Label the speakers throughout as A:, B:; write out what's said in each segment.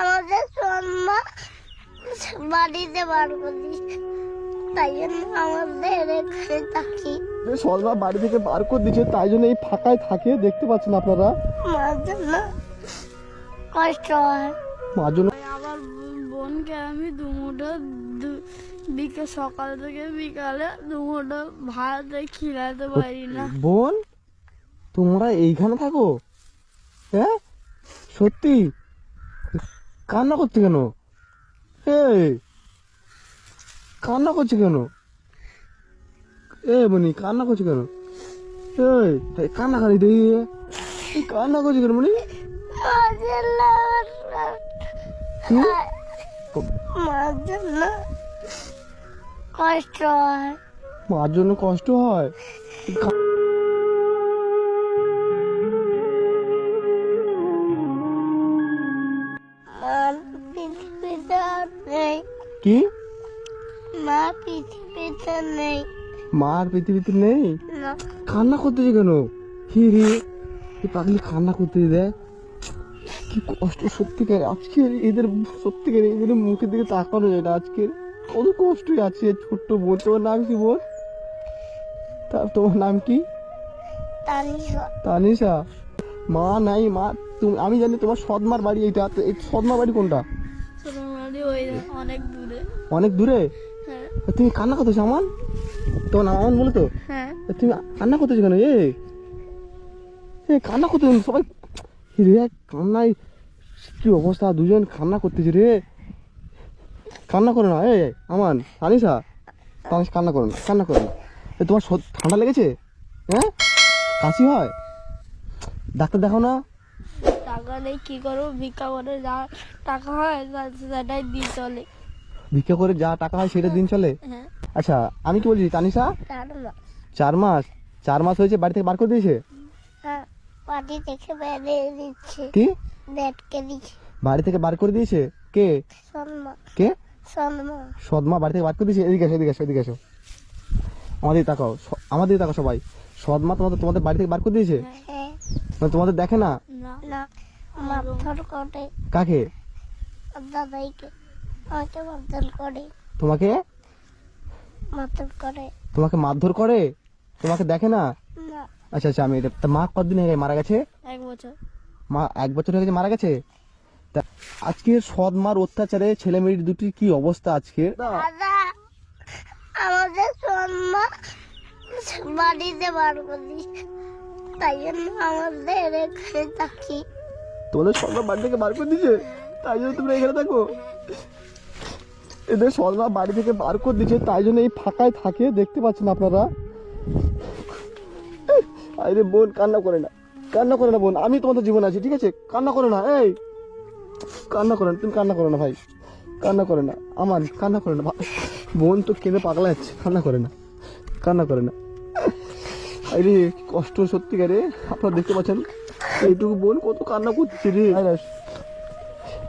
A: আমাদের সোনা বাড়িতে বার করিস তাই জন্য আমাদের এখানে থাকি।
B: সলমা বাড়ি থেকে বার করে দিচ্ছে তাই জন্য এই ফাঁকায় থাকে দেখতে পাচ্ছেন আপনারা?
A: মার জন্য কষ্ট হয়।
B: মার জন্য
C: আমার বোনকে আমি দুমুঠো বিকেল সকাল থেকে বিকালে দুমুঠো ভাত খিলাতে পারি না।
B: বোন তোমরা এইখানে থাকো হ্যাঁ? সত্যি? কান্না করছে কেন? এ কান্না করছে কেন? এ মনি কান্না করছে কেন? এই কান্না খালি দেই কান্না করছে কেন মনি
A: কষ্ট হয়।
B: মার জন্য কষ্ট হয়? কি?
A: মা পৃথিবীতে নেই।
B: মার পৃথিবীতে নেই?
A: না।
B: কান্না করতেছে কেন? হি রে এই পাগলি কান্না করতে দেয় কি কষ্ট সত্যিকার আজকে এদের সত্যিকার এদের মুখের দিকে তাকানো যায় না আজকে কত কষ্টই আছে ছোট্ট বোন। তোমার নাম কি বোন? তা তোমার নাম কি?
A: তানিশা।
B: তানিশা? মা নাই মা তুমি আমি জানি তোমার সদমার বাড়ি এইটা। তো এই সদমা বাড়ি কোনটা?
C: অনেক দূরে।
B: অনেক দূরে?
C: হ্যাঁ।
B: তুমি কান্না করতেছো আমার? তোমার নাম আমার বলো তো।
C: হ্যাঁ।
B: তুমি কান্না করতেছো কেন? এ এ কান্না করতে সবাই রে কান্নায় কি অবস্থা? দুজন কান্না করতেছে রে। কান্না করো না এ আমান আনিসা। তানিস কান্না করো না কান্না করো না। এ তোমার ঠান্ডা লেগেছে? হ্যাঁ? কাশি হয়? ডাক্তার দেখাও না?
C: টাকা নেই কি করব? ভিক্ষা করে যা টাকা হয় সেটাই দিয়ে চলে।
B: ভিক্ষা করে যা টাকা হয় সেটা দিন চলে?
C: হ্যাঁ।
B: আচ্ছা আমি কি বলছি তানিশা? চার মাস। চার মাস? হয়েছে বাড়ি থেকে বার করে দিয়েছে?
A: হ্যাঁ থেকে দিচ্ছে
B: কি?
A: দিচ্ছে
B: বাড়ি থেকে বার করে দিয়েছে? কে? কে? সদমা বাড়ি থেকে বার করে দিয়েছে? এদিকে আসো এদিকে আসো এদিকে আসো আমাদের তাকাও আমাদের তাকাও সবাই। সদমা তোমাদের তোমাদের বাড়ি থেকে বার করে দিয়েছে?
A: হ্যাঁ।
B: মানে তোমাদের দেখে না।
A: মারধর করে।
B: কাকে?
A: দাদাইকে। আমাকে মারধর করে।
B: তোমাকে?
A: মারধর করে।
B: তোমাকে মারধর করে? তোমাকে দেখে না?
A: না।
B: আচ্ছা আচ্ছা আমি এটা তা মা কতদিন আগে মারা গেছে?
C: এক বছর।
B: মা এক বছর হয়ে গেছে মারা গেছে? তা আজকে সদমার অত্যাচারে ছেলে মেয়ের দুটির কি অবস্থা আজকে?
A: আমাদের সন্মা বাড়িতে বার করিস তাই জন্য আমাদের এখানে থাকি।
B: তোমাদের সদমা বাড়ি থেকে বার করে দিয়েছে। তাই জন্য তোমরা এখানে থাকো। এদের সদমা বাড়ি থেকে বার করে দিয়েছে, তাই জন্য এই ফাঁকায় থাকে, দেখতে পাচ্ছেন আপনারা? আরে বোন, কান্না করে না। কান্না করে না বোন, আমি তোমাদের জীবন আছি, ঠিক আছে? কান্না করে না, এই! কান্না করে না, তুমি কান্না করো না ভাই। কান্না করে না, আমার কান্না করে না বোন তো কেঁদে পাগলা যাচ্ছে কান্না করে না। কান্না করে না। আরে কষ্ট সত্যিকারে, আপনারা দেখতে পাচ্ছেন? এইটুকু বোন কত কান্না করছে রে।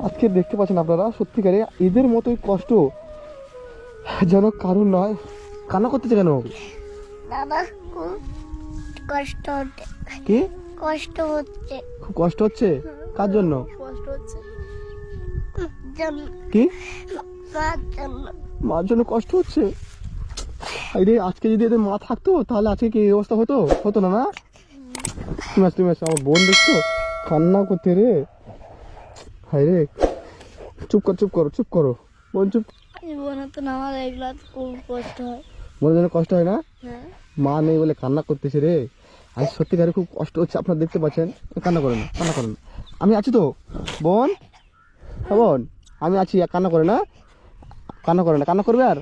B: আজকে দেখতে পাচ্ছেন আপনারা সত্যিকারে এদের মতোই কষ্ট যেন কারণ নয়। কান্না করতেছে কেন?
A: খুব কষ্ট হচ্ছে।
B: কি?
A: কষ্ট হচ্ছে।
B: খুব কষ্ট হচ্ছে? কার জন্য?
C: কষ্ট হচ্ছে।
B: কি?
A: মার জন্য
B: কষ্ট হচ্ছে? আরে আজকে যদি এদের মা থাকতো তাহলে আজকে কি এই অবস্থা হতো? হতো না না? আস তুমি আমার বোন দেখছ? কান্না করতে রে। হাই রে। চুপ কর চুপ করো চুপ করো। বোন চুপ।
C: এগুলা খুব কষ্ট হয়।
B: বোনের জন্য কষ্ট হয় না?
C: হ্যাঁ।
B: মা নেই বলে কান্না করতেছে রে। আজ সত্যিকারে খুব কষ্ট হচ্ছে আপনারা দেখতে পাচ্ছেন। কান্না করেন না কান্না করেন আমি আছি তো। বোন? হ্যাঁ বোন। আমি আছি কান্না করে না। কান্না করে না কান্না করবে আর?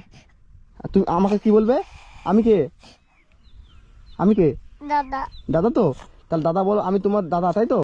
B: আর তুমি আমাকে কি বলবে? আমি কে? আমি কে?
A: দাদা।
B: দাদা তো? তাহলে দাদা বলো আমি তোমার দাদা তাই তো?